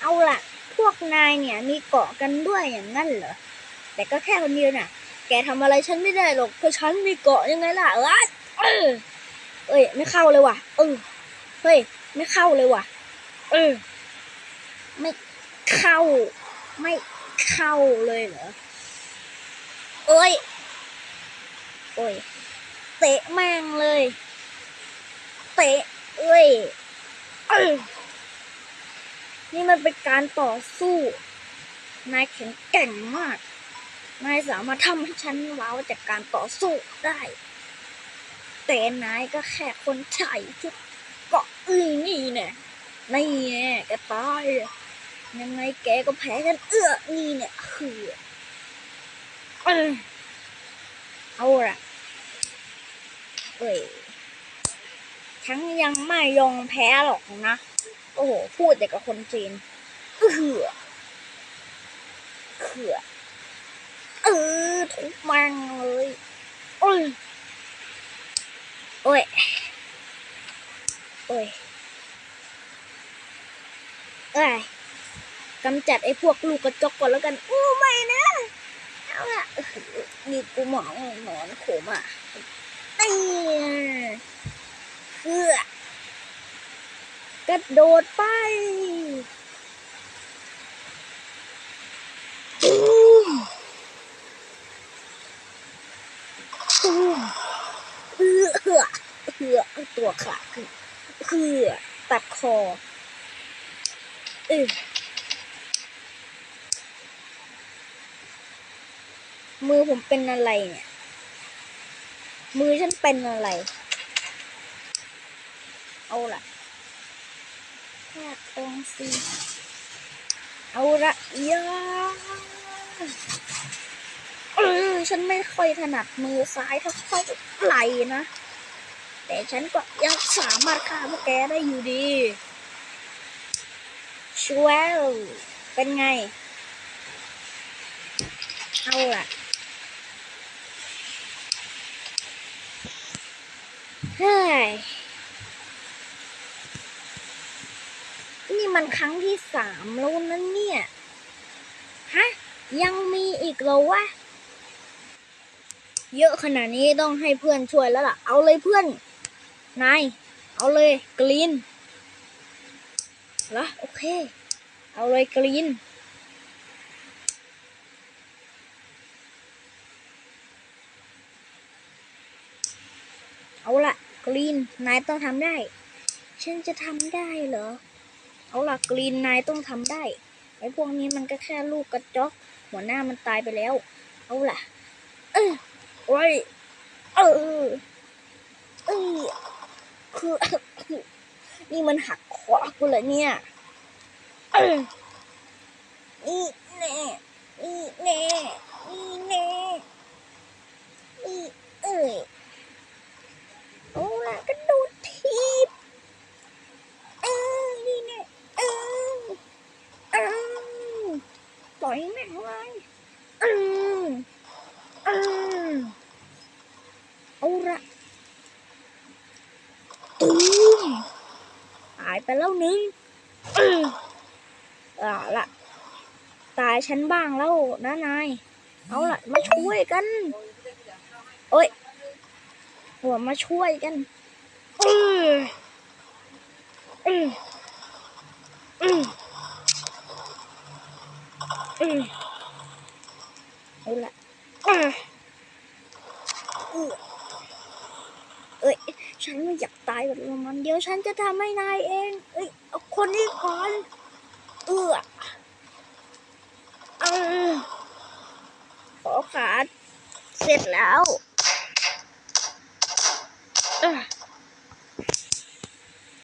เอาล่ะ พวกนายเนี่ยมีเกาะกันด้วยอย่างนั้นเหรอ แต่ก็แค่คนเดียวน่ะ แกทำอะไรฉันไม่ได้หรอก เพราะฉันมีเกาะยังไงล่ะ เอ้ยเออเอ้ย ไม่เข้าเลยว่ะ เออ เฮ้ย ไม่เข้าเลยว่ะ เออ ไม่เข้า ไม่เข้าเลยเหรอ เอ้ย โอ้ย เตะแม่งเลย เตะ เอ้ยเอ้ย นี่มันเป็นการต่อสู้ นายแข็งแกร่งมาก นายสามารถทำให้ฉันว้าวจากการต่อสู้ได้ แต่นายก็แค่คนใช้ชุดเกาะอื้อนี่เนี่ยนี่แน่แกตายยังไงแกก็แพ้กันเอื้อนี่เนี่ยคือเอาละเอ้ยฉันยังไม่ยอมแพ้หรอกนะ อ้โห พูดแต่กับคนจีนเอือเขื่อเออทุบมังเลยโอ้ยโอ้ยโอ้ยเอ้ยกำจัดไอ้พวกลูกกระจกก่อนแล้วกันอู้ไม่นะเอาละนี่กูหมองหนอนโขมอะนี่เพื่อ กระโดดไปเอือเอือเอือเอตัวขาดขึ้นเพื่อตัดคอเออมือผมเป็นอะไรเนี่ย มือฉันเป็นอะไร เอาล่ะ แค่ตรงสิเอาละยาเออฉันไม่ค่อยถนัดมือซ้ายเท่าเท่าไหร่นะ แต่ฉันก็ยังสามารถฆ่าพวกแกได้อยู่ดีช่วยเป็นไง เอาล่ะเฮ้ย นี่ มันครั้งที่สามแล้วนั่นเนี่ย ฮะ ยังมีอีกเหรอวะ เยอะขนาดนี้ต้องให้เพื่อนช่วยแล้วล่ะ เอาเลยเพื่อน นาย เอาเลยกรีนเหรอโอเค เอาเลยกรีนเอาละกรีนนายต้องทำได้ ฉันจะทำได้เหรอ เอาล่ะกรีนนายต้องทำได้ไอ้พวกนี้มันก็แค่ลูกกระจอกหัวหน้ามันตายไปแล้ว เอาล่ะ เออโอ้ยเออเออคือนี่มันหักคอกูเลยเนี่ยเออนี่แน่นี่แน่นี่แน่นี่เอ้ยเอาล่ะกระโดดทีบ เออนี่เนี่ยเออเออปล่ อยแม่งเลยเออเออเอาละตูมตายไปแล้วหนึ่งเออเอาละตายฉันบ้างแล้วนะนาย เอาละมาช่วยกันโอ้ยหัวมาช่วยกันเอออือมอืม เอาละอะอือเอ้ย ฉันไม่อยากตายแบบมัน เดี๋ยวฉันจะทำให้นายเอง เอ้ยเอาคนนี้ก่อนเออเออขอขาดเสร็จแล้ว เออ